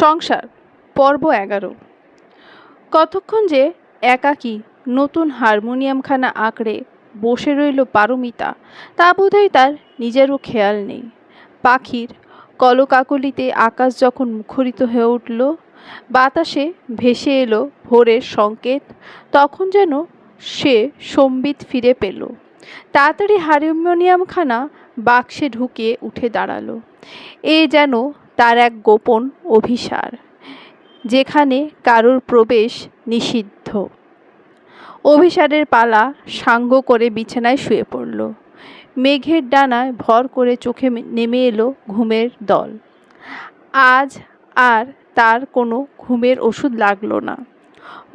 সংসার, পর্ব এগারো। কতক্ষণ যে একাকী নতুন হারমোনিয়ামখানা আঁকড়ে বসে রইল পারমিতা, তা বোধহয় তার নিজেরও খেয়াল নেই। পাখির কলকাকলিতে আকাশ যখন মুখরিত হয়ে উঠল, বাতাসে ভেসে এলো ভোরের সংকেত, তখন যেন সে সম্বিত ফিরে পেল। তাড়াতাড়ি হারমোনিয়ামখানা বাক্সে ঢুকিয়ে উঠে দাঁড়াল। এ যেন তার এক গোপন অভিসার, যেখানে কারোর প্রবেশ নিষিদ্ধ। অভিসারের পালা সাঙ্গ করে বিছানায় শুয়ে পড়ল। মেঘের ডানায় ভর করে চোখে নেমে এলো ঘুমের দল। আজ আর তার কোনো ঘুমের ওষুধ লাগল না।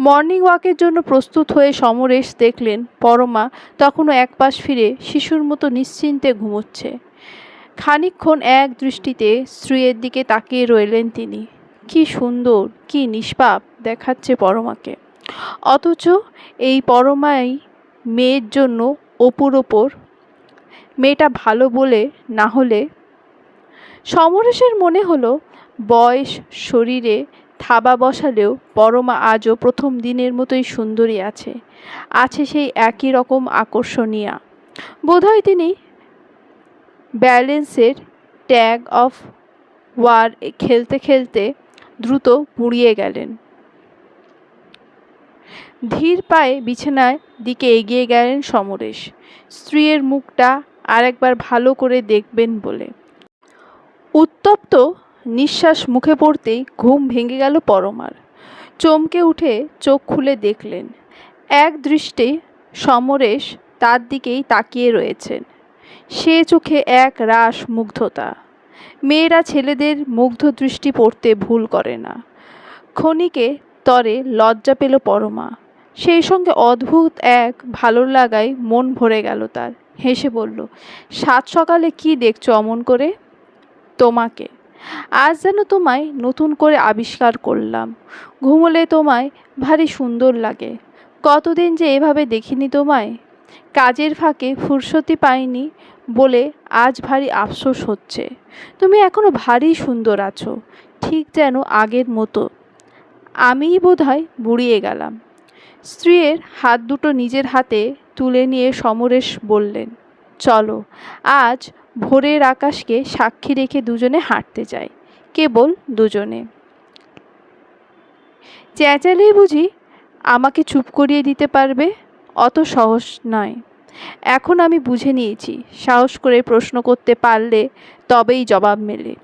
মর্নিং ওয়াকের জন্য প্রস্তুত হয়ে সমরেশ দেখলেন, পরমা তখনও এক পাশ ফিরে শিশুর মতো নিশ্চিন্তে ঘুমোচ্ছে। খানিকক্ষণ এক দৃষ্টিতে স্ত্রীর দিকে তাকিয়ে রইলেন তিনি। কি সুন্দর, কি নিষ্পাপ, দেখাচ্ছে পরমাকে। অথচ এই পরমাই মেয়ের জন্য অপুর ওপর মেয়েটা ভালো বলে না হলে সমরেশের মনে হলো বয়স, শরীরে থাবা বসালেও পরমা আজও প্রথম দিনের মতোই সুন্দরী আছে আছে সেই একই রকম আকর্ষণীয়া। বোধহয় তিনি ব্যালেন্সের ট্যাগ অফ ওয়ার খেলতে খেলতে দ্রুত মুড়িয়ে গেলেন। ধীর পায়ে বিছানায় দিকে এগিয়ে গেলেন সমরেশ। স্ত্রীর মুখটা আরেকবার ভালো করে দেখবেন বলে। উত্তপ্ত নিঃশ্বাস মুখে পড়তেই ঘুম ভেঙে গেল পরমার। চমকে উঠে চোখ খুলে দেখলেন। এক দৃষ্টে সমরেশ তার দিকেই তাকিয়ে রয়েছেন। সে চোখে এক রাস মুগ্ধতা। মেয়েরা ছেলেদের মুগ্ধ দৃষ্টি পড়তে ভুল করে না। ক্ষণিকে তরে লজ্জা পেল পরমা। সেই সঙ্গে অদ্ভুত এক ভালো লাগায় মন ভরে গেল তার। হেসে বলল, সাত সকালে কি দেখছ অমন করে? তোমাকে। আজ যেন তোমায় নতুন করে আবিষ্কার করলাম। ঘুমোলে তোমায় ভারী সুন্দর লাগে। কতদিন যে এভাবে দেখিনি তোমায়। কাজের ফাঁকে ফুরসতি পাইনি বলে আজ ভারী আফসোস হচ্ছে। তুমি এখনও ভারী সুন্দর আছো, ঠিক যেন আগের মতো। আমিই বোধহয় বুড়িয়ে গেলাম। স্ত্রীর হাত দুটো নিজের হাতে তুলে নিয়ে সমরেশ বললেন, চলো, আজ ভোরের আকাশকে সাক্ষী রেখে দুজনে হাঁটতে যাই, কেবল দুজনে। চেঁচালেই বুঝি আমাকে চুপ করিয়ে দিতে পারবে? অত সহজ নয়। এখন আমি বুঝে নিয়েছি, সাহস করে প্রশ্ন করতে পারলে তবেই জবাব মেলে।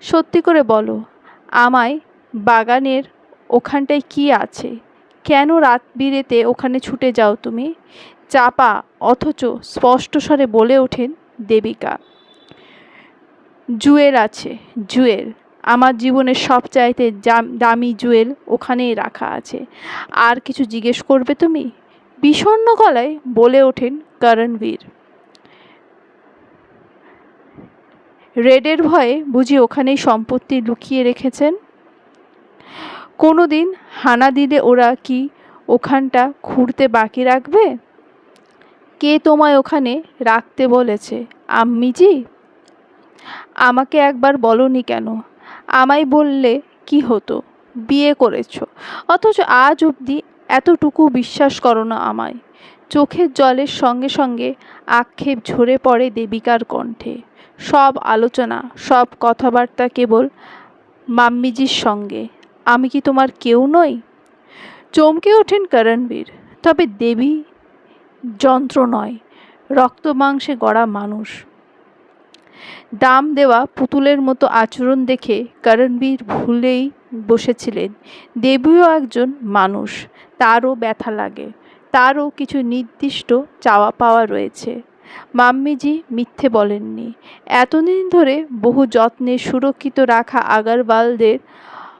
সত্যি করে বলো, আমায় বাগানের ওখানটায় কি আছে? কেন রাত বিরেতে ওখানে ছুটে যাও তুমি? চাপা, অথচ স্পষ্ট স্বরে বলে ওঠেন দেবিকা। জুয়েল আছে, জুয়েল। আমার জীবনের সব চাইতে দামি জুয়েল ওখানেই রাখা আছে। আর কিছু জিজ্ঞেস করবে তুমি? বিষণ্ণ গলায় বলে ওঠেন করণবীর। রেডের ভয়ে বুঝি ওখানেই সম্পত্তি লুকিয়ে রেখেছেন। কোনো দিন হানা দিলে ওরা কি ওখানটা খুঁড়তে বাকি রাখবে? কে তোমায় ওখানে রাখতে বলেছে, আম্মিজি? আমাকে একবার বলনি কেন? আমায় বললে কি হতো? বিয়ে করেছ। অথচ আজ অবধি এতটুকু বিশ্বাস করো না আমায়। চোখের জলের সঙ্গে সঙ্গে আক্ষেপ ঝরে পড়ে দেবিকার কণ্ঠে। সব আলোচনা, সব কথাবার্তা কেবল মাম্মিজির সঙ্গে। আমি কি তোমার কেউ নই? চমকে ওঠেন করণবীর। তবে দেবী যন্ত্র নয়, রক্ত মাংসে গড়া মানুষ। দাম দেওয়া পুতুলের মতো আচরণ দেখে করণবীর ভুলেই বসেছিলেন। দেবীও একজন মানুষ তারও ব্যথা লাগে। তারও কিছু নির্দিষ্ট চাওয়া পাওয়া রয়েছে। মাম্মিজি মিথ্যে বলেননি। এতদিন ধরে বহু যত্নে সুরক্ষিত রাখা আগারবালদের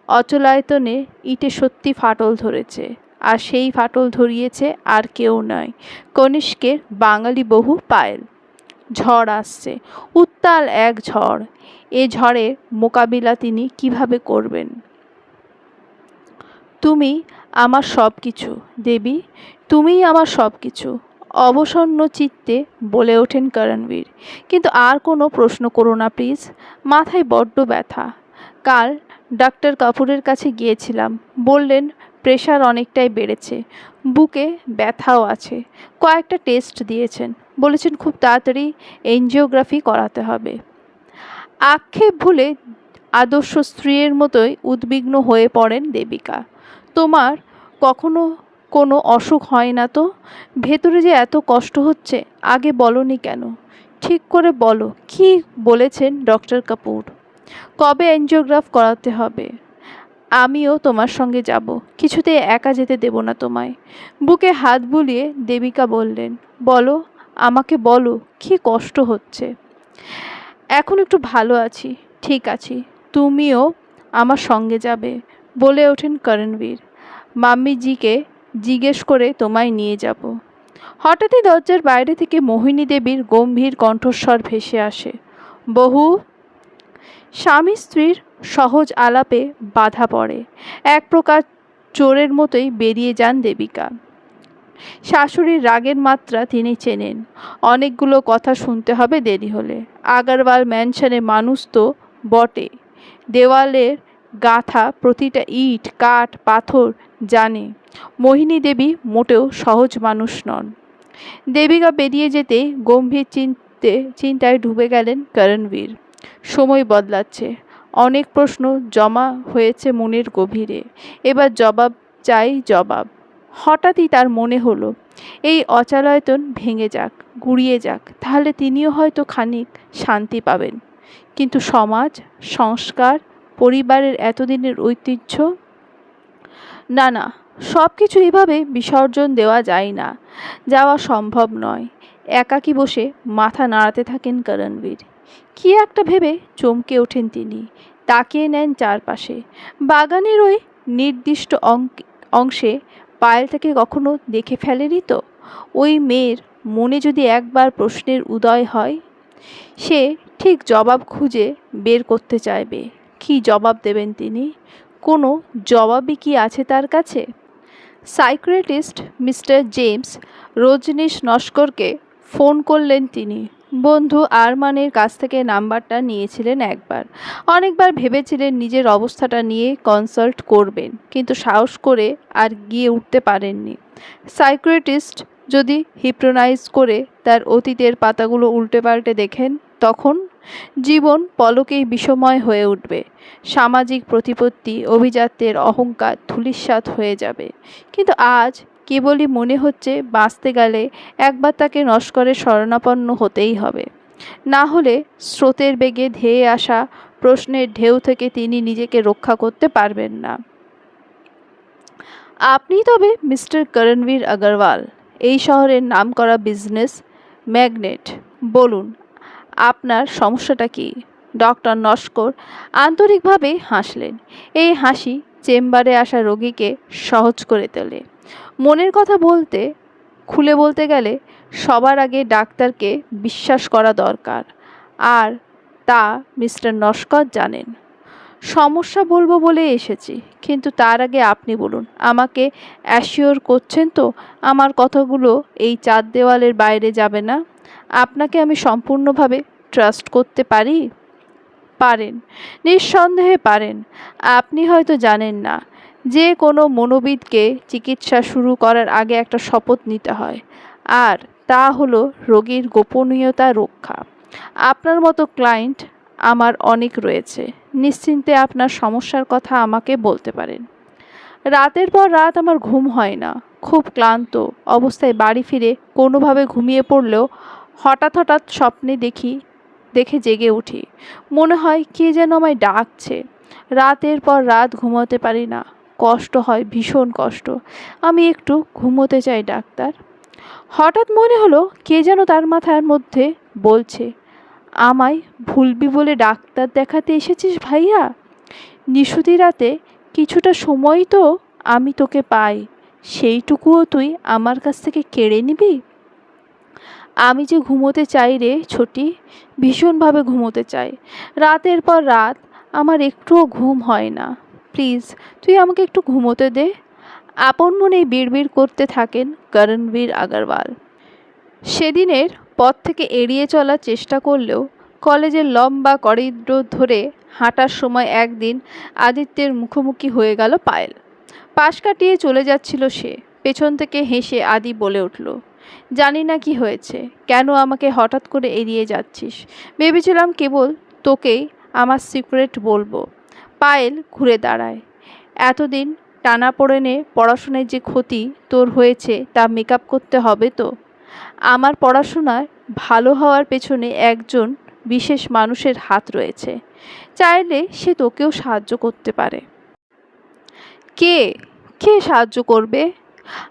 অচলায়তনে ইটে সত্যি ফাটল ধরেছে। আর সেই ফাটল ধরিয়েছে আর কেউ নয়, কনিষ্কের বাঙালি বহু পায়েল। ঝড় আসছে, উত্তাল এক ঝড়। এ ঝড়ের মোকাবিলা তিনি কীভাবে করবেন? তুমি আমার সব কিছু দেবী, তুমিই আমার সব কিছু অবসন্ন চিত্তে বলে ওঠেন করণবীর। কিন্তু আর কোনো প্রশ্ন করো না প্লিজ মাথায় বড্ড ব্যথা। কাল ডাক্তার কাপুরের কাছে গিয়েছিলাম। বললেন, প্রেশার অনেকটাই বেড়েছে। বুকে ব্যথাও আছে। কয়েকটা টেস্ট দিয়েছেন। বলেছেন, খুব তাড়াতাড়ি এনজিওগ্রাফি করাতে হবে। আক্ষেপ ভুলে আদর্শ স্ত্রীর মতোই উদ্বিগ্ন হয়ে পড়েন দেবিকা। তোমার কখনো কোনো অসুখ হয় না তো? ভেতরে যে এত কষ্ট হচ্ছে, আগে বলনি কেন? ঠিক করে বলো, কি বলেছেন ডক্টর কাপুর? কবে এনজিওগ্রাফ করাতে হবে? আমিও তোমার সঙ্গে যাব কিছুতেই একা যেতে দেব না তোমায়। বুকে হাত বুলিয়ে দেবিকা বললেন, বলো, আমাকে বলো, কি কষ্ট হচ্ছে? এখন একটু ভালো আছি, ঠিক আছি, তুমিও আমার সঙ্গে যাবে। বলে ওঠেন করণবীর। মাম্মিজিকে জিজ্ঞেস করে তোমায় নিয়ে যাব। হঠাৎই দরজার বাইরে থেকে মোহিনী দেবীর গম্ভীর কণ্ঠস্বর ভেসে আসে। বহু স্বামী স্ত্রীর সহজ আলাপে বাধা পড়ে। এক প্রকার চোরের মতোই বেরিয়ে যান দেবিকা। শাশুড়ির রাগের মাত্রা তিনি চেনেন। অনেকগুলো কথা শুনতে হবে দেরি হলে। আগারওয়াল ম্যানশনে মানুষ তো বটে। দেওয়ালের গাথা প্রতিটা ইট, কাঠ, পাথর জানে। মোহিনী দেবী মোটেও সহজ মানুষ নন। দেবিকা বেরিয়ে যেতে গম্ভীর চিনতে, চিন্তায় ডুবে গেলেন করণবীর। সময় বদলাচ্ছে। অনেক প্রশ্ন জমা হয়েছে মনের গভীরে। এবার জবাব চাই জবাব। হঠাৎই তার মনে হলো, এই অচালয়তন ভেঙে যাক, গুড়িয়ে যাক, তাহলে তিনিও হয়তো খানিক শান্তি পাবেন। কিন্তু সমাজ, সংস্কার পরিবারের এতদিনের ঐতিহ্য? না না সব কিছু এভাবে বিসর্জন দেওয়া যায় না, যাওয়া সম্ভব নয়। একাকী বসে মাথা নাড়াতে থাকেন করণবীর। কি একটা ভেবে চমকে ওঠেন তিনি। তাকিয়ে নেন চারপাশে। বাগানের ওই নির্দিষ্ট অংশে পায়েলটাকে কখনো দেখে ফেলেনি তো? ওই মেয়ের মনে যদি একবার প্রশ্নের উদয় হয়, সে ঠিক জবাব খুঁজে বের করতে চাইবে। কি জবাব দেবেন তিনি? কোনো জবাবই কি আছে তার কাছে? সাইক্রেটিস্ট মিস্টার জেমস রজনীশ নস্করকে ফোন করলেন তিনি। বন্ধু আরমানের কাছ থেকে নাম্বারটা নিয়েছিলেন একবার। অনেকবার ভেবেছিলেন নিজের অবস্থাটা নিয়ে কনসাল্ট করবেন, কিন্তু সাহস করে আর গিয়ে উঠতে পারেননি। সাইক্রেটিস্ট যদি হিপ্রোনাইজ করে তার অতীতের পাতাগুলো উল্টে পাল্টে দেখেন তখন জীবন পলকেই বিষময় হয়ে উঠবে। সামাজিক প্রতিপত্তি, অভিজাত্যের অহংকার ধূলিসাৎ হয়ে যাবে। কিন্তু আজ কেবলই মনে হচ্ছে বাঁচতে গেলে একবার তাকে নস্করের শরণাপন্ন হতেই হবে। না হলে স্রোতের বেগে ধেয়ে আসা প্রশ্নের ঢেউ থেকে তিনি নিজেকে রক্ষা করতে পারবেন না। আপনি তবে মিস্টার করণবীর আগরওয়াল, এই শহরের নামকরা বিজনেস ম্যাগনেট, বলুন আপনার সমস্যাটা কি? ডক্টর নস্কর আন্তরিকভাবে হাসলেন। এই হাসি চেম্বারে আসা রোগীকে সহজ করে তোলে। মনের কথা বলতে, খুলে বলতে গেলে সবার আগে ডাক্তারকে বিশ্বাস করা দরকার। আর তা মিস্টার নস্কর জানেন। সমস্যা বলব বলে এসেছি, কিন্তু তার আগে আপনি বলুন, আমাকে অ্যাসিওর করছেন তো? আমার কথাগুলো এই চার দেওয়ালের বাইরে যাবে না? আপনাকে আমি সম্পূর্ণভাবে ট্রাস্ট করতে পারি? পারেন। নিঃসন্দেহে পারেন। আপনি হয়তো জানেন না, যে কোনো মনোবিদকে চিকিৎসা শুরু করার আগে একটা শপথ নিতে হয়। আর তা হলো রোগীর গোপনীয়তা রক্ষা। আপনার মতো ক্লায়েন্ট আমার অনেক রয়েছে। নিশ্চিন্তে আপনার সমস্যার কথা আমাকে বলতে পারেন। রাতের পর রাত আমার ঘুম হয় না। খুব ক্লান্ত অবস্থায় বাড়ি ফিরে কোনোভাবে ঘুমিয়ে পড়লেও হঠাৎ হঠাৎ স্বপ্নে দেখি, দেখে জেগে উঠি। মনে হয় কে যেন আমায় ডাকছে। রাতের পর রাত ঘুমোতে পারি না। কষ্ট হয়, ভীষণ কষ্ট। আমি একটু ঘুমোতে চাই ডাক্তার। হঠাৎ মনে হলো কে যেন তার মাথার মধ্যে বলছে, আমায় ভুলবি বলে ডাক্তার দেখাতে এসেছিস ভাইয়া? নিশুতি রাতে কিছুটা সময় তো আমি তোকে পাই। সেইটুকুও তুই আমার কাছ থেকে কেড়ে নিবি? আমি যে ঘুমোতে চাই রে ছোটি, ভীষণভাবে ঘুমোতে চাই। রাতের পর রাত আমার একটুও ঘুম হয় না। প্লিজ, তুই আমাকে একটু ঘুমোতে দে। আপন মনেই বিড়বিড় করতে থাকেন করণবীর আগরওয়াল। সেদিনের পথ থেকে এড়িয়ে চলার চেষ্টা করলেও কলেজের লম্বা করিডোর ধরে হাঁটার সময় একদিন আদিত্যের মুখোমুখি হয়ে গেল পায়েল। পাশ কাটিয়ে চলে যাচ্ছিল সে। পেছন থেকে হেসে আদি বলে উঠল, জানি না কি হয়েছে, কেন আমাকে হঠাৎ করে এড়িয়ে যাচ্ছিস? ভেবেছিলাম কেবল তোকেই আমার সিক্রেট বলব। পায়েল ঘুরে দাঁড়ায়। এতদিন টানাপোড়েনে পড়াশোনায় যে ক্ষতি তোর হয়েছে তা মেকআপ করতে হবে তো? আমার পড়াশোনায় ভালো হওয়ার পেছনে একজন বিশেষ মানুষের হাত রয়েছে। চাইলে সে তোকেও সাহায্য করতে পারে। কে? কে সাহায্য করবে?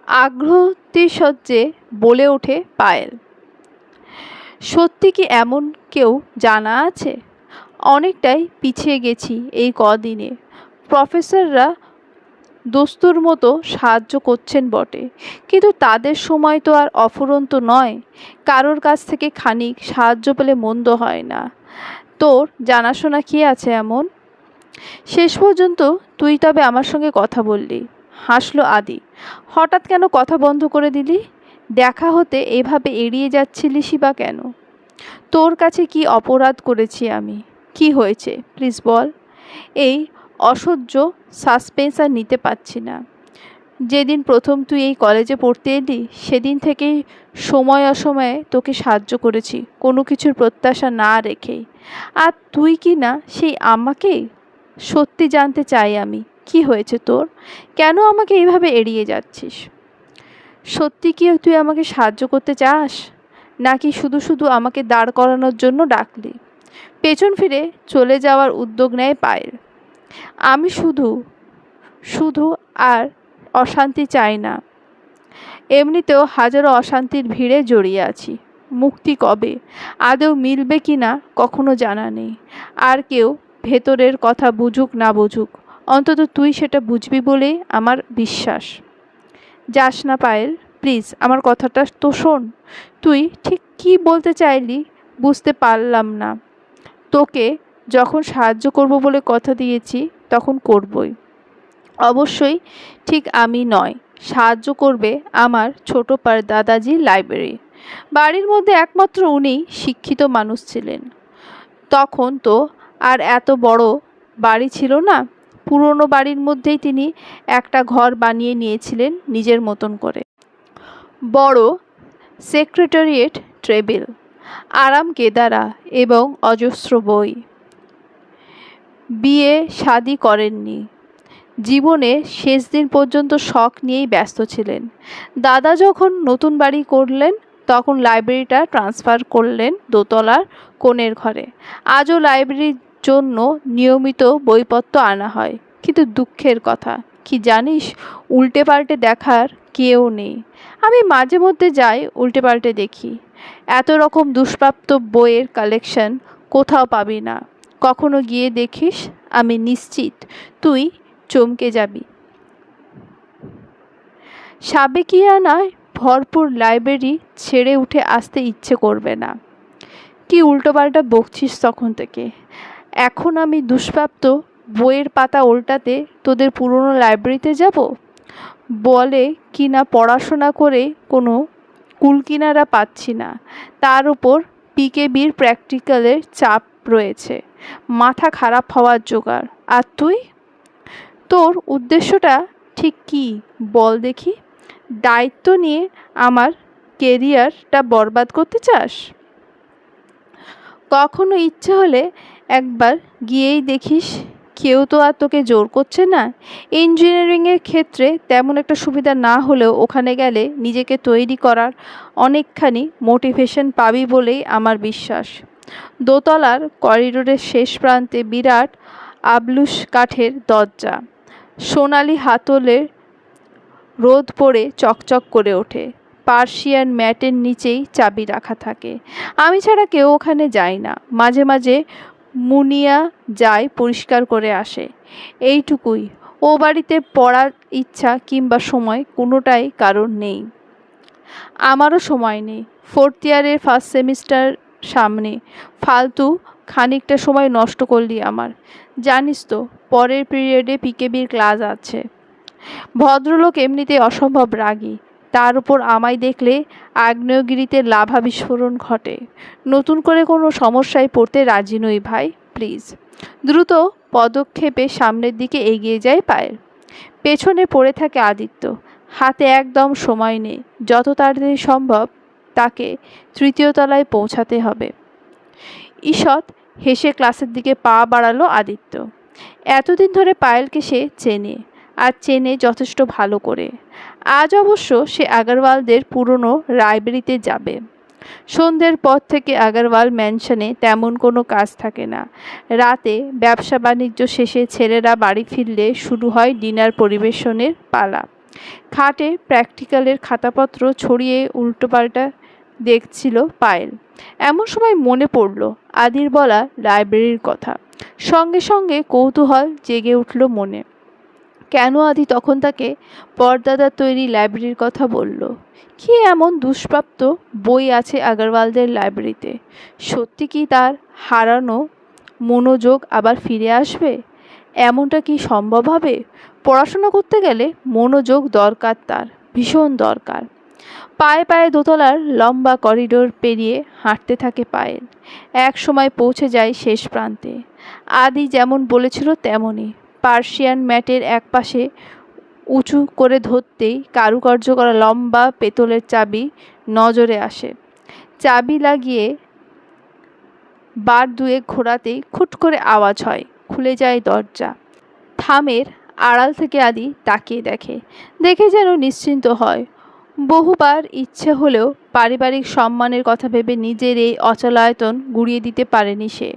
আগ্রহতিসজ্জে বলে ওঠে পায়েল। সত্যি কি এমন কেউ জানা আছে? অনেকটাই পিছিয়ে গেছি এই কদিনে। প্রফেসররা দোস্তুর মতো সাহায্য করছেন বটে। কিন্তু তাদের সময় তো আর অফুরন্ত নয়। কারোর কাছ থেকে খানিক সাহায্য পেলে মন্দ হয় না। তোর জানাশোনা কি আছে এমন? শেষ পর্যন্ত তুই তবে আমার সঙ্গে কথা বললি, হাসলো আদি। হঠাৎ কেন কথা বন্ধ করে দিলি? দেখা হতে এভাবে এড়িয়ে যাচ্ছিলিসই বা কেন? তোর কাছে কি অপরাধ করেছি আমি? কি হয়েছে? প্লিজ বল। এই অসহ্য সাসপেন্স আর নিতে পারছি না। যেদিন প্রথম তুই এই কলেজে পড়তে এলি, সেদিন থেকেই সময় অসময়ে তোকে সাহায্য করেছি, কোনো কিছুর প্রত্যাশা না রেখেই। আর তুই কি না সেই আমাকেই সত্যি জানতে চাই আমি। কি হয়েছে তোর? কেন আমাকে এইভাবে এড়িয়ে যাচ্ছিস? সত্যি কি তুই আমাকে সাহায্য করতে চাস? নাকি শুধু শুধু আমাকে দাঁড় করানোর জন্য ডাকলি? পেছন ফিরে চলে যাওয়ার উদ্যোগ নেয় পায়েল। আমি শুধু শুধু আর অশান্তি চাই না। এমনিতেও হাজারো অশান্তির ভিড়ে জড়িয়ে আছি। মুক্তি কবে? আদৌ মিলবে কি না? কখনো জানা নেই। আর কেউ ভেতরের কথা বুঝুক না বুঝুক, অন্তত তুই সেটা বুঝবি বলেই আমার বিশ্বাস। যাস না পায়েল, প্লিজ আমার কথাটা তো শোন। তুই ঠিক কী বলতে চাইলি বুঝতে পারলাম না। তোকে যখন সাহায্য করব বলে কথা দিয়েছি, তখন করবই। অবশ্যই ঠিক আমি নয়, সাহায্য করবে আমার ছোট পার দাদাজি লাইব্রেরি বাড়ির মধ্যে একমাত্র উনি শিক্ষিত মানুষ ছিলেন। তখন তো আর এত বড় বাড়ি ছিল না, পুরনো বাড়ির মধ্যেই তিনি একটা ঘর বানিয়ে নিয়েছিলেন নিজের মতন করে। বড় সেক্রেটারিয়েট টেবিল, আরাম কেদারা এবং অজস্র বই। বিয়ে শাদি করেননি। জীবনে শেষ দিন পর্যন্ত শখ নিয়েই ব্যস্ত ছিলেন। দাদা যখন নতুন বাড়ি করলেন, তখন লাইব্রেরিটা ট্রান্সফার করলেন দোতলার কোণের ঘরে। আজও লাইব্রেরির জন্য নিয়মিত বইপত্র আনা হয়। কিন্তু দুঃখের কথা, কি জানিস? উল্টে পাল্টে দেখার কেউ নেই। আমি মাঝে মধ্যে যাই উল্টে পাল্টে দেখি। এত রকম দুষ্প্রাপ্ত বইয়ের কালেকশন কোথাও পাবি না। কখনো গিয়ে দেখিস, আমি নিশ্চিত তুই চমকে যাবি। সাবেকিয়ানায় ভরপুর লাইব্রেরি ছেড়ে উঠে আসতে ইচ্ছে করবে না। কি উল্টোপাল্টা বকছিস তখন থেকে? এখন আমি দুষ্প্রাপ্ত বইয়ের পাতা উল্টাতে তোদের পুরনো লাইব্রেরিতে যাব? বলে কি না পড়াশোনা করে কোনো কুলকিনারা পাচ্ছি না। তার উপর পিকেবির প্র্যাকটিক্যালের চাপ রয়েছে। মাথা খারাপ হওয়ার জোগাড়। আর তুই? তোর উদ্দেশ্যটা ঠিক কী? বল দেখি। দায়িত্ব নিয়ে আমার কেরিয়ারটা বরবাদ করতে চাস? কখনো ইচ্ছে হলে একবার গিয়েই দেখিস, কেউ তো আর তোকে জোর করছে না। ইঞ্জিনিয়ারিংয়ের ক্ষেত্রে তেমন একটা সুবিধা না হলেও ওখানে গেলে নিজেকে তৈরি করার অনেকখানি মোটিভেশন পাবি বলেই আমার বিশ্বাস। দোতলার করিডোরের শেষ প্রান্তে বিরাট আবলুস কাঠের দরজা। সোনালি হাতলের রোদ পড়ে চকচক করে ওঠে। পার্সিয়ান ম্যাটের নিচেই চাবি রাখা থাকে। আমি ছাড়া কেউ ওখানে যায় না। মাঝে মাঝে মুনিয়া যায় পরিষ্কার করে আসে। এইটুকুই। ও বাড়িতে পড়ার ইচ্ছা কিংবা সময় কোনোটাই কারণ নেই। আমারও সময় নেই। ফোর্থ ইয়ারের ফার্স্ট সেমিস্টার সামনে। ফালতু খানিকটা সময় নষ্ট করলি আমার। জানিস তো, পরের পিরিয়ডে পিকেবির ক্লাস আছে। ভদ্রলোক এমনিতে অসম্ভব রাগী। তার উপর আমায় দেখলে আগ্নেয়গিরিতে লাভা বিস্ফোরণ ঘটে। নতুন করে কোনো সমস্যায় পড়তে রাজি নই ভাই প্লিজ দ্রুত পদক্ষেপে সামনের দিকে এগিয়ে যায় পায়ের। পেছনে পড়ে থাকে আদিত্য। হাতে একদম সময় নেই। যত তাড়াতাড়ি সম্ভব তাকে তৃতীয় তলায় পৌঁছাতে হবে। ঈষৎ হেসে ক্লাসের দিকে পা বাড়ালো আদিত্য। এতদিন ধরে পায়েলকে সে চেনে, আর চেনে যথেষ্ট ভালো করে। আজ অবশ্য সে আগারওয়ালদের পুরনো লাইব্রেরিতে যাবে। সন্ধ্যের পর থেকে আগারওয়াল ম্যানশনে তেমন কোনো কাজ থাকে না। রাতে ব্যবসা বাণিজ্য শেষে ছেলেরা বাড়ি ফিরলে শুরু হয় ডিনার পরিবেশনের পালা। খাটে প্র্যাকটিক্যালের খাতাপত্র ছড়িয়ে উল্টোপাল্টা দেখছিল পায়েল। এমন সময় মনে পড়ল আদির বলা লাইব্রেরির কথা। সঙ্গে সঙ্গে কৌতূহল জেগে উঠল মনে। কেন আদি তখন তাকে পর্দাদার তৈরি লাইব্রেরির কথা বলল? কি এমন দুষ্প্রাপ্ত বই আছে আগরওয়ালদের লাইব্রেরিতে? সত্যি কি তার হারানো মনোযোগ আবার ফিরে আসবে? এমনটা কি সম্ভব হবে? পড়াশোনা করতে গেলে মনোযোগ দরকার তার, ভীষণ দরকার। পায়ে পায়ে দোতলার লম্বা করিডোর পেরিয়ে হাঁটতে থাকে পায়েল। এক সময় পৌঁছে যায় শেষ প্রান্তে। আদি যেমন বলেছিল তেমনই। পার্সিয়ান ম্যাটের একপাশে উঁচু করে ধরতেই কারুকার্য করা লম্বা পেতলের চাবি নজরে আসে। চাবি লাগিয়ে বার দুয়ে ঘোরাতেই খুট করে আওয়াজ হয়, খুলে যায় দরজা। থামের আড়াল থেকে আদি তাকিয়ে দেখে দেখে যেন নিশ্চিন্ত হয় বহুবার ইচ্ছে হলেও পারিবারিক সম্মানের কথা ভেবে নিজের এই অচলায়তন গুড়িয়ে দিতে পারেনি সে।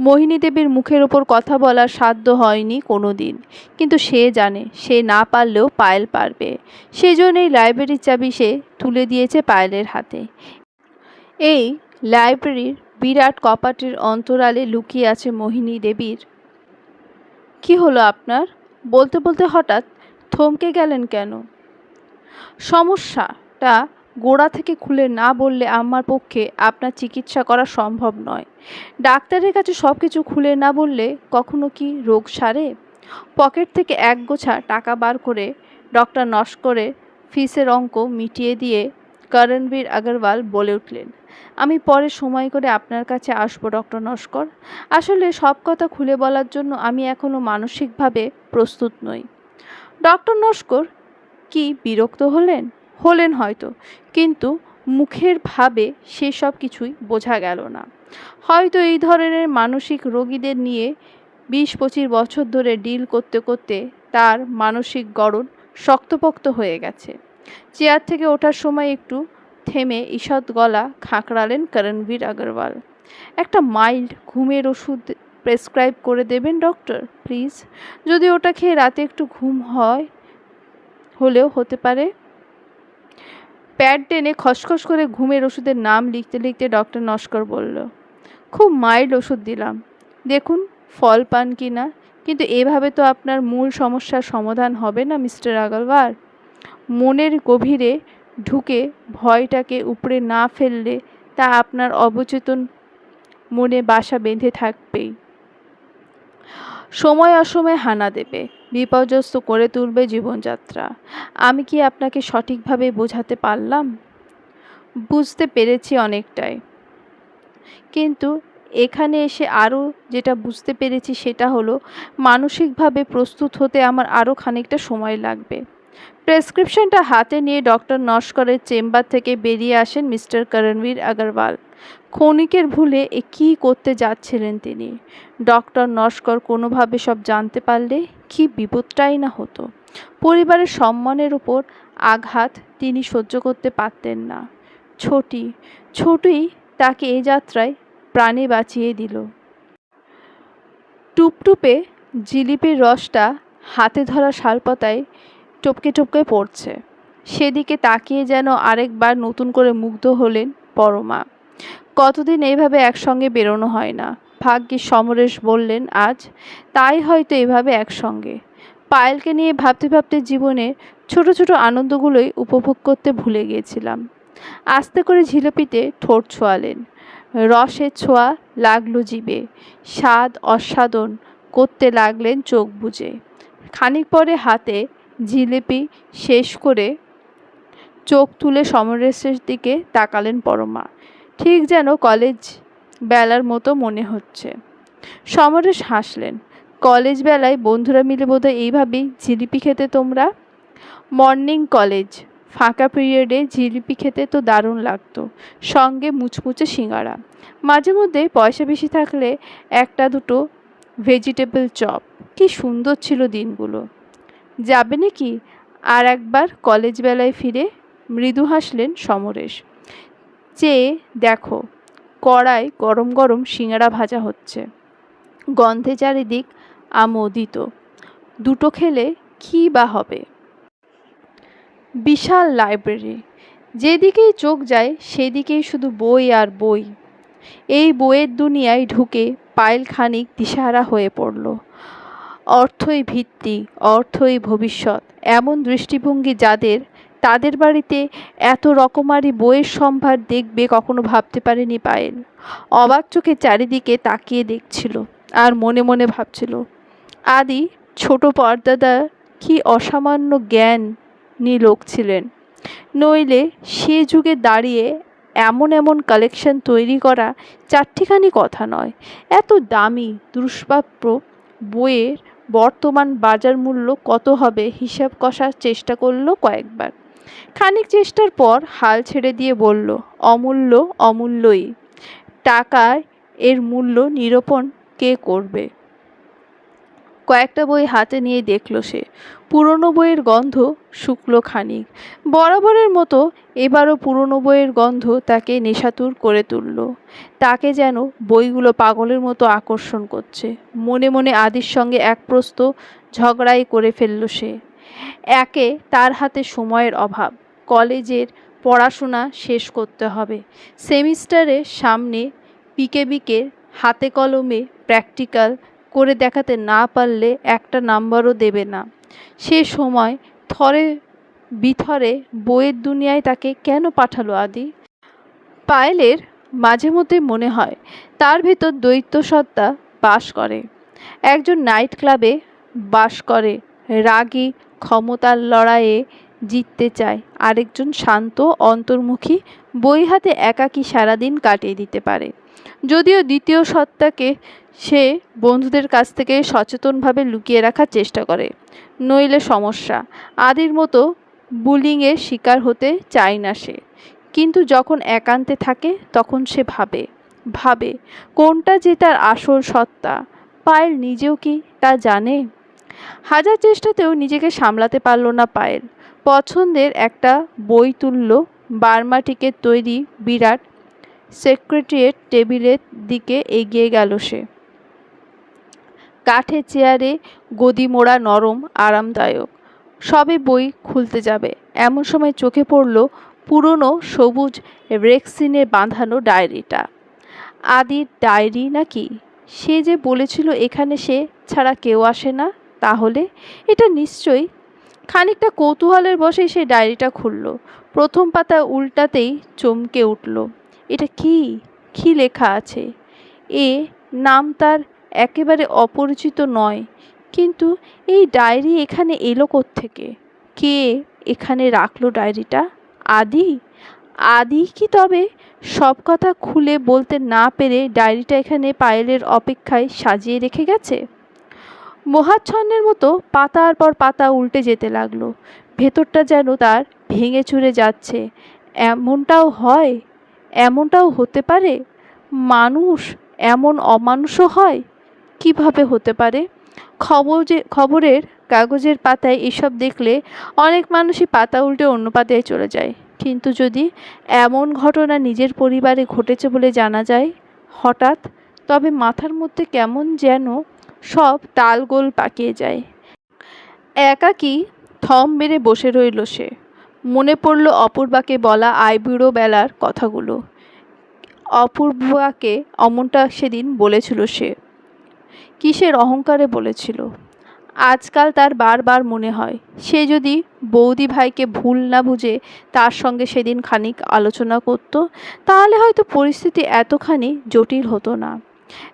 মোহিনী দেবীর মুখের ওপর কথা বলার সাধ্য হয়নি কোনো দিন কিন্তু সে জানে, সে না পারলেও পায়েল পারবে। সেজন্যই লাইব্রেরির চাবি সে তুলে দিয়েছে পায়েলের হাতে। এই লাইব্রেরির বিরাট কপাটের অন্তরালে লুকিয়ে আছে মোহিনী দেবীর। কি হলো আপনার? বলতে বলতে হঠাৎ থমকে গেলেন কেন? সমস্যাটা গোড়া থেকে খুলে না বললে আমার পক্ষে আপনার চিকিৎসা করা সম্ভব নয়। ডাক্তারের কাছে সব কিছু খুলে না বললে কখনো কি রোগ সারে? পকেট থেকে এক গোছা টাকা বার করে ডক্টর নস্করের ফিসের অঙ্ক মিটিয়ে দিয়ে করণবীর আগরওয়াল বলে উঠলেন, আমি পরে সময় করে আপনার কাছে আসব, ডক্টর নস্কর। আসলে সব কথা খুলে বলার জন্য আমি এখনও মানসিকভাবে প্রস্তুত নই। ডক্টর নস্কর কি বিরক্ত হলেন? হলেন হয়তো, কিন্তু মুখের ভাবে সেসব কিছুই বোঝা গেল না। হয়তো এই ধরনের মানসিক রোগীদের নিয়ে বিশ পঁচিশ বছর ধরে ডিল করতে করতে তার মানসিক গড়ন শক্তপোক্ত হয়ে গেছে। চেয়ার থেকে ওঠার সময় একটু থেমে ঈষৎ গলা খাঁকড়ালেন করণবীর আগরওয়াল। একটা মাইল্ড ঘুমের ওষুধ প্রেসক্রাইব করে দেবেন, ডক্টর? প্লিজ। যদি ওটা খেয়ে রাতে একটু ঘুম হয় হলেও হতে পারে। প্যাড টেনে খসখস করে ঘুমের ওষুধের নাম লিখতে লিখতে ডক্টর নস্কর বলল, খুব মাইল্ড ওষুধ দিলাম। দেখুন, ফল পান কি না? কিন্তু এভাবে তো আপনার মূল সমস্যার সমাধান হবে না, মিস্টার আগরওয়াল। মনের গভীরে ঢুকে ভয়টাকে উপড়ে না ফেললে তা আপনার অবচেতন মনে বাসা বেঁধে থাকবেই। সময় অসময়ে হানা দেবে। বিপর্যস্ত করে তুলবে জীবনযাত্রা। আমি কি আপনাকে সঠিকভাবে বোঝাতে পারলাম? বুঝতে পেরেছি অনেকটাই। কিন্তু এখানে এসে আরও যেটা বুঝতে পেরেছি সেটা হলো, মানসিকভাবে প্রস্তুত হতে আমার আরও খানিকটা সময় লাগবে। প্রেসক্রিপশনটা হাতে নিয়ে ডক্টর নস্করের চেম্বার থেকে বেরিয়ে আসেন মিস্টার করণবীর আগরওয়াল। ক্ষণিকের ভুলে এ কী করতে যাচ্ছিলেন তিনি? ডক্টর নস্কর কোনোভাবে সব জানতে পারলে? কি বিপদটাই না হতো। পরিবারের সম্মানের উপর আঘাত তিনি সহ্য করতে পারতেন না। ছোটি ছোটই তাকে এ যাত্রায় প্রাণে বাঁচিয়ে দিল। টুপটুপে জিলিপির রসটা হাতে ধরা শালপাতায় টপকে টপকে পড়ছে। সেদিকে তাকিয়ে যেন আরেকবার নতুন করে মুগ্ধ হলেন পরমা। কতদিন এইভাবে একসঙ্গে বেরোনো হয় না। ভাগ্যে সমরেশ বললেন, আজ তাই হয়তো এভাবে একসঙ্গে পায়েলকে নিয়ে ভাবতে ভাবতে জীবনে ছোট ছোট আনন্দগুলোই উপভোগ করতে ভুলে গিয়েছিলাম। আস্তে করে ঝিলিপিতে ঠোঁট ছোঁয়ালেন। রসের ছোঁয়া লাগল জিবে স্বাদ অস্বাদন করতে লাগলেন চোখ বুজে। খানিক পরে হাতে জিলিপি শেষ করে চোখ তুলে সমরেশের দিকে তাকালেন পরমা। ঠিক যেন কলেজ বেলার মতো মনে হচ্ছে। সমরেশ হাসলেন, কলেজ বেলায় বন্ধুরা মিলে বোধহয় এইভাবেই জিলিপি খেতে তোমরা? মর্নিং কলেজ, ফাঁকা পিরিয়ডে জিলিপি খেতে তো দারুণ লাগতো, সঙ্গে মুচমুচে সিঙ্গারা। মাঝে মধ্যে পয়সা বেশি থাকলে একটা দুটো ভেজিটেবল চপ। কি সুন্দর ছিল দিনগুলো। যাবে নাকি আর একবার কলেজ বেলায় ফিরে? মৃদু হাসলেন সমরেশ। চেয়ে দেখো কড়ায় গরম গরম সিঙ্গারা ভাজা হচ্ছে। গন্ধে চারিদিক আমোদিত। দুটো খেলে কী বা হবে? বিশাল লাইব্রেরি। যেদিকেই চোখ যায়, সেদিকেই শুধু বই আর বই। এই বইয়ের দুনিয়ায় ঢুকে পায়েল খানিক দিশাহারা হয়ে পড়ল। অর্থই ভিত্তি, অর্থই ভবিষ্যৎ, এমন দৃষ্টিভঙ্গি যাদের তাদের বাড়িতে এত রকমারি বইয়ের সম্ভার দেখবে কখনো ভাবতে পারেনি পায়েল। অবাক চোখে চারিদিকে তাকিয়ে দেখছিল আর মনে মনে ভাবছিল, আদি, ছোট পর্দাদা কি অসামান্য জ্ঞান নি লোক ছিলেন। নইলে সে যুগে দাঁড়িয়ে এমন এমন কালেকশন তৈরি করা চারটিখানি কথা নয়। এত দামি, দুষ্প্রাপ্য বইয়ের বর্তমান বাজার মূল্য কত হবে হিসাব কষার চেষ্টা করল কয়েকবার। খানিক চেষ্টার পর হাল ছেড়ে দিয়ে বলল, অমূল্য, অমূল্যই। টাকায় এর মূল্য নিরূপণ কে করবে? কয়েকটা বই হাতে নিয়ে দেখল সে। পুরনো বইয়ের গন্ধ শুকলো খানিক। বরাবরের মতো এবারও পুরনো বইয়ের গন্ধ তাকে নেশাতুর করে তুলল। তাকে যেন বইগুলো পাগলের মতো আকর্ষণ করছে। মনে মনে আদির সঙ্গে এক প্রস্ত ঝগড়াই করে ফেলল সে। একে তার হাতে সময়ের অভাব, কলেজের পড়াশোনা শেষ করতে হবে। সেমিস্টারের সামনে পিকে বিকে হাতে কলমে প্র্যাকটিক্যাল করে দেখাতে না পারলে একটা নাম্বারও দেবে না। সে সময় থরে বিথরে বইয়ের দুনিয়ায় তাকে কেন পাঠালো আদি? পায়েলের মাঝে মধ্যে মনে হয় তার ভেতর দৈত্য সত্তা বাস করে। একজন নাইট ক্লাবে বাস করে রাগী ক্ষমতার লড়াইয়ে জিততে চায়। আরেকজন শান্ত, অন্তর্মুখী, বই হাতে একাকী সারাদিন কাটিয়ে দিতে পারে। যদিও দ্বিতীয় সত্তাকে সে বন্ধুদের কাছ থেকে সচেতনভাবে লুকিয়ে রাখার চেষ্টা করে। নইলে সমস্যা। আদির মতো বুলিংয়ের শিকার হতে চায় না সে। কিন্তু যখন একান্তে থাকে, তখন সে ভাবে। ভাবে, কোনটা যে তার আসল সত্তা? পায়েল নিজেও কি তা জানে? হাজার চেষ্টাতেও নিজেকে সামলাতে পারল না পায়েল। পছন্দের একটা বই তুলল বার্মাটিকের তৈরি বিরাট সেক্রেটারিয়েট টেবিলের দিকে এগিয়ে গেল সে। কাঠের চেয়ারে গদি মোড়া নরম, আরামদায়ক, সবে বই খুলতে যাবে। এমন সময় চোখে পড়ল পুরনো সবুজ রেক্সিনে বাঁধানো ডায়েরিটা। আদির ডায়েরি নাকি? সে যে বলেছিল এখানে সে ছাড়া কেউ আসে না। তাহলে? এটা নিশ্চয়ই। খানিকটা কৌতূহলের বসে সে ডায়েরিটা খুলল। প্রথম পাতা উল্টাতেই চমকে উঠল। এটা কি? কি লেখা আছে? এ নাম তার একেবারে অপরিচিত নয়, কিন্তু এই ডায়েরি এখানে এলো থেকে কে এখানে রাখল ডায়েরিটা? আদি? আদি কি তবে? সব কথা খুলে বলতে না পেরে ডায়েরিটা এখানে পায়েলের অপেক্ষায় সাজিয়ে রেখে গেছে? মহাচ্ছন্নের মতো পাতার পর পাতা উল্টে যেতে লাগল। ভেতরটা যেন তার ভেঙে চুরে যাচ্ছে। এমনটাও হয়? এমনটাও হতে পারে? মানুষ এমন অমানুষও হয়? কীভাবে হতে পারে? খবর যে খবরের কাগজের পাতায় এসব দেখলে অনেক মানুষই পাতা উল্টে অন্য পাতায় চলে যায়। কিন্তু যদি এমন ঘটনা নিজের পরিবারে ঘটেছে বলে জানা যায় হঠাৎ, তবে মাথার মধ্যে কেমন যেন সব তালগোল পাকিয়ে যায়। একাকী থম মেরে বসে রইল সে। মনে পড়ল অপূর্বাকে বলা আইবুড়ো বেলার কথাগুলো। অপূর্বাকে অমনটা সেদিন বলেছিল সে। কিসের অহংকারে বলেছিল? আজকাল তার বারবার মনে হয়, সে যদি বৌদি ভাইকে ভুল না বুঝে তার সঙ্গে সেদিন খানিক আলোচনা করত, তাহলে হয়তো পরিস্থিতি এতখানি জটিল হতো না।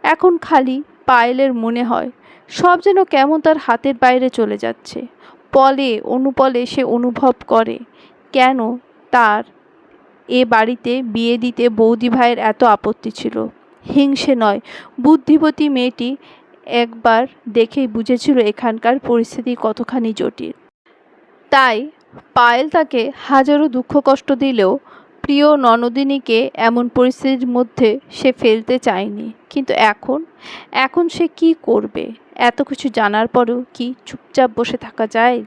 এখন খালি পায়েলের মনে হয়, সব যেন কেমন তার হাতের বাইরে চলে যাচ্ছে। পলে, অনুপলে সে অনুভব করে, কেন তার এ বাড়িতে বিয়ে দিতে বৌদি ভাইয়ের এত আপত্তি ছিল? হিংসে নয়, বুদ্ধিবতী মেয়েটি একবার দেখেই বুঝেছিল এখানকার পরিস্থিতি কতখানি জটিল। তাই পায়েল তাকে হাজারো দুঃখ কষ্ট দিলেও প্রিয় ননদিনীকে এমন পরিস্থিতির মধ্যে সে ফেলতে চায়নি। কিন্তু এখন? এখন সে কি করবে? এত কিছু জানার পরেও কি চুপচাপ বসে থাকা যায়?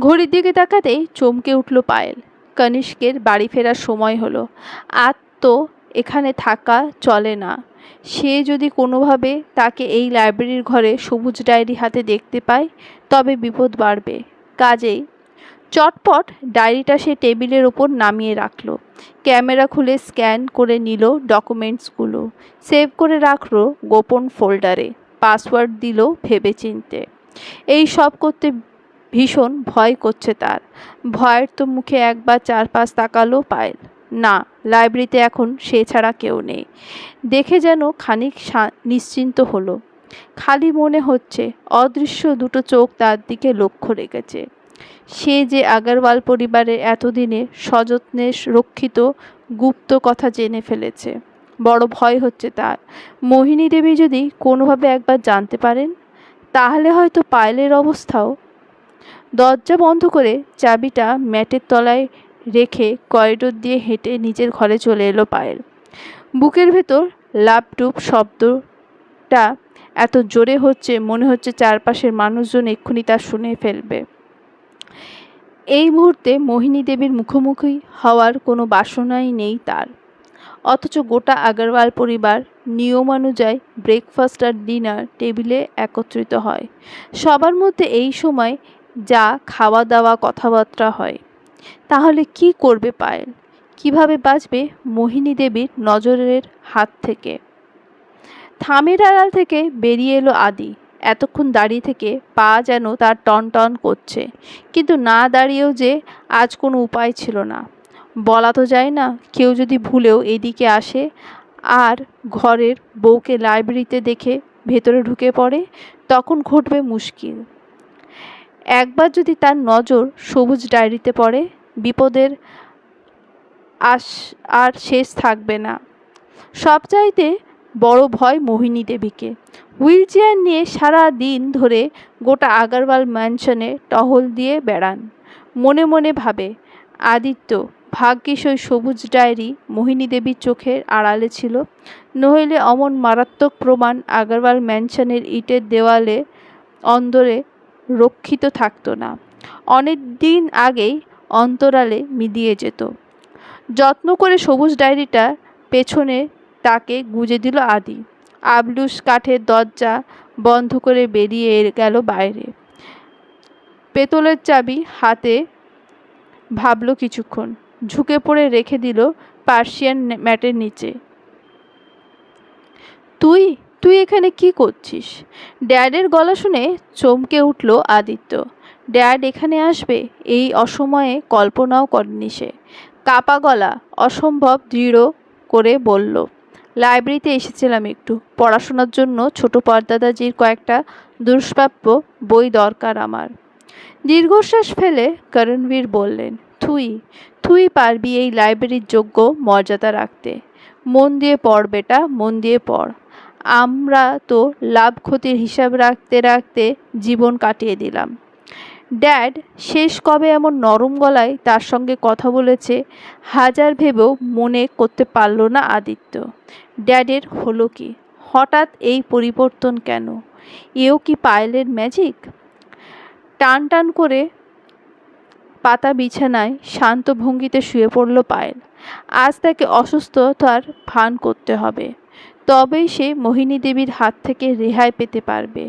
ঘড়ির দিকে তাকাতেই চমকে উঠল পায়েল। কনিষ্কের বাড়ি ফেরার সময় হলো। আর তো এখানে থাকা চলে না। সে যদি কোনোভাবে তাকে এই লাইব্রেরির ঘরে সবুজ ডায়েরি হাতে দেখতে পায়, তবে বিপদ বাড়বে। কাজেই চটপট ডায়েরিটা সে টেবিলের ওপর নামিয়ে রাখল। ক্যামেরা খুলে স্ক্যান করে নিল ডকুমেন্টসগুলো। সেভ করে রাখল গোপন ফোল্ডারে। পাসওয়ার্ড দিল ভেবেচিন্তে। এই সব করতে ভীষণ ভয় করছে তার। ভয়ের তো মুখে একবার চারপাশ তাকালো পায়েল। না, লাইব্রেরিতে এখন সে ছাড়া কেউ নেই। দেখে যেন খানিক নিশ্চিন্ত হলো। খালি মনে হচ্ছে অদৃশ্য দুটো চোখ তার দিকে লক্ষ্য রেখেছে। সে যে আগরওয়াল পরিবারের এতদিনে সযত্নে রক্ষিত গুপ্ত কথা জেনে ফেলেছে, বড় ভয় হচ্ছে তার। মোহিনী দেবী যদি কোনোভাবে একবার জানতে পারেন, তাহলে হয়তো পায়েলের অবস্থাও। দরজা বন্ধ করে চাবিটা ম্যাটের তলায় রেখে করিডোর দিয়ে হেঁটে নিজের ঘরে চলে এলো পায়েল। বুকের ভেতর লাপটুপ শব্দটা এত জোরে হচ্ছে, মনে হচ্ছে চারপাশের মানুষজন এক্ষুনি তা শুনে ফেলবে। এই মুহূর্তে মোহিনী দেবীর মুখোমুখি হওয়ার কোনো বাসনাই নেই তার। অথচ গোটা আগরওয়াল পরিবার নিয়মানুযায়ী ব্রেকফাস্ট আর ডিনার টেবিলে একত্রিত হয়। সবার মধ্যে এই সময় যা খাওয়া দাওয়া কথাবার্তা হয়। তাহলে কি করবে পায়েল? কীভাবে বাঁচবে মোহিনী দেবীর নজরের হাত থেকে? থামের আড়াল থেকে বেরিয়ে এলো আদি। এতক্ষণ দাঁড়িয়ে থেকে পা যেন তার টন টন করছে। কিন্তু না দাঁড়িয়েও যে আজ কোনো উপায় ছিল না। বলা তো যায় না, কেউ যদি ভুলেও এদিকে আসে, আর ঘরের বউকে লাইব্রেরিতে দেখে ভেতরে ঢুকে পড়ে, তখন ঘটবে মুশকিল। একবার যদি তার নজর সবুজ ডায়েরিতে পড়ে, বিপদের আস আর শেষ থাকবে না। সবচাইতে বড় ভয় মোহিনী দেবীকে। হুইল চেয়ার নিয়ে সারা দিন ধরে গোটা আগারওয়াল ম্যানশনে টহল দিয়ে বেড়ান। মনে মনে ভাবে, আদিত্য, ভাগ্যিস ওই সবুজ ডায়েরি মোহিনী দেবীর চোখের আড়ালে ছিল। নইলে অমন মারাত্মক প্রমাণ আগারওয়াল ম্যানশনের ইটের দেওয়ালে অন্দরে রক্ষিত থাকতো না। অনেক দিন আগেই অন্তরালে মিদিয়ে যেত। যত্ন করে সবুজ ডায়েরিটা পেছনে তাকে গুঁজে দিল আদি। আবলুস কাঠের দরজা বন্ধ করে বেরিয়ে গেল বাইরে। পেতলের চাবি হাতে ভাবল কিছুক্ষণ। ঝুঁকে পড়ে রেখে দিল পার্সিয়ান ম্যাটের নিচে। তুই তুই এখানে কি করছিস? ড্যাডের গলা শুনে চমকে উঠল আদিত্য। ড্যাড এখানে আসবে? এই অসময়ে কল্পনাও করেনি সে। কাপা গলা। অসম্ভব, দৃঢ় করে বলল। লাইব্রেরিতে এসেছিলাম একটু। পড়াশোনার জন্য ছোট পর্দাদাজির কয়েকটা দুষ্প্রাপ্য বই দরকার আমার। দীর্ঘশ্বাস ফেলে করণবীর বললেন তুই তুই পারবি এই লাইব্রেরির যোগ্য মর্যাদা রাখতে। মন দিয়ে পড় বেটা, মন দিয়ে পড়। আমরা তো লাভ ক্ষতির হিসাব রাখতে রাখতে জীবন কাটিয়ে দিলাম। ড্যাড, শেষ কবে এমন নরম গলায় তার সঙ্গে কথা বলেছে, হাজার ভেবেও মনে করতে পারল না আদিত্য। ড্যাডের হলো কি? হঠাৎ এই পরিবর্তন কেন? এও কি পায়েলের ম্যাজিক টান টান করে পাতা বিছানায় শান্ত ভঙ্গিতে শুয়ে পড়ল পায়েল। আজ তাকে অসুস্থতার ভান করতে হবে। তবেই সে মোহিনী দেবীর হাত থেকে রেহাই পেতে পারবে।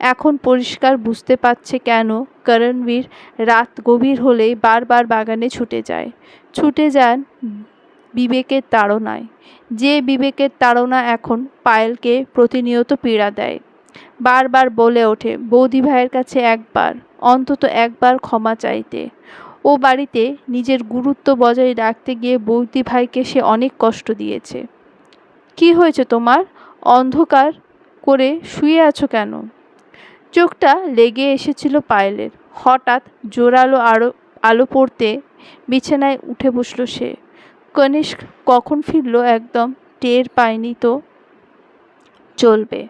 এখন পরিষ্কার বুঝতে পারছে কেন করণবীর রাত গভীর হলেই বারবার বাগানে ছুটে যায়। ছুটে যান বিবেকের তাড়নায়। যে বিবেকের তাড়না এখন পায়েলকে প্রতিনিয়ত পীড়া দেয়। বারবার বলে ওঠে, বৌদি ভাইয়ের কাছে একবার, অন্তত একবার ক্ষমা চাইতে। ও বাড়িতে নিজের গুরুত্ব বজায় রাখতে গিয়ে বৌদি ভাইকে সে অনেক কষ্ট দিয়েছে। কি হয়েছে তোমার? অন্ধকার করে শুয়ে আছো কেন? চোখটা লেগে এসেছিল পায়েলের। হঠাৎ জোরালো আলো আলো পড়তে বিছানায় উঠে বসল সে। কনিষ্ক কখন ফিরলো একদম টের পায়নি তো। চলবে।